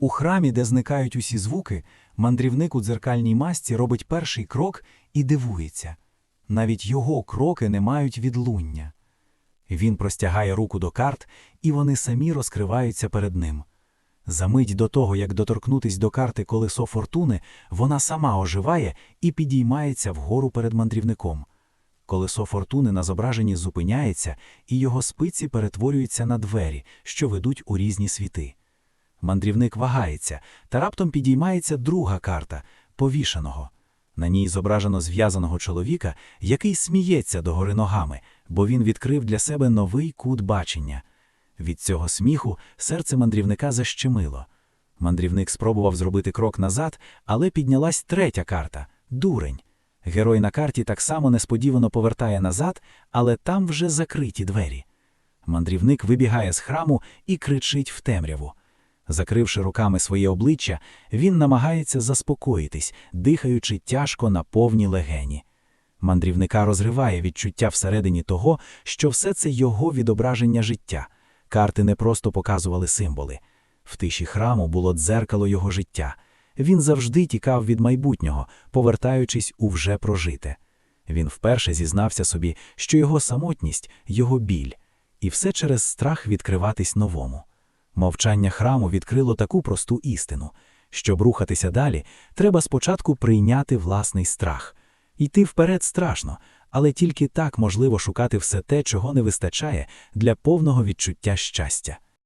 У храмі, де зникають усі звуки, мандрівник у дзеркальній масці робить перший крок і дивується. Навіть його кроки не мають відлуння. Він простягає руку до карт, і вони самі розкриваються перед ним. Замить до того, як доторкнутись до карти колесо фортуни, вона сама оживає і підіймається вгору перед мандрівником. Колесо фортуни на зображенні зупиняється, і його спиці перетворюються на двері, що ведуть у різні світи. Мандрівник вагається, та раптом підіймається друга карта повішаного. На ній зображено зв'язаного чоловіка, який сміється догори ногами, бо він відкрив для себе новий кут бачення. Від цього сміху серце мандрівника защемило. Мандрівник спробував зробити крок назад, але піднялась третя карта дурень. Герой на карті так само несподівано повертає назад, але там вже закриті двері. Мандрівник вибігає з храму і кричить в темряву. Закривши руками своє обличчя, він намагається заспокоїтись, дихаючи тяжко на повні легені. Мандрівника розриває відчуття всередині того, що все це його відображення життя. Карти не просто показували символи. В тиші храму було дзеркало його життя. Він завжди тікав від майбутнього, повертаючись у вже прожите. Він вперше зізнався собі, що його самотність його біль, і все через страх відкриватись новому. Мовчання храму відкрило таку просту істину. Щоб рухатися далі, треба спочатку прийняти власний страх. Йти вперед страшно, але тільки так можливо шукати все те, чого не вистачає для повного відчуття щастя.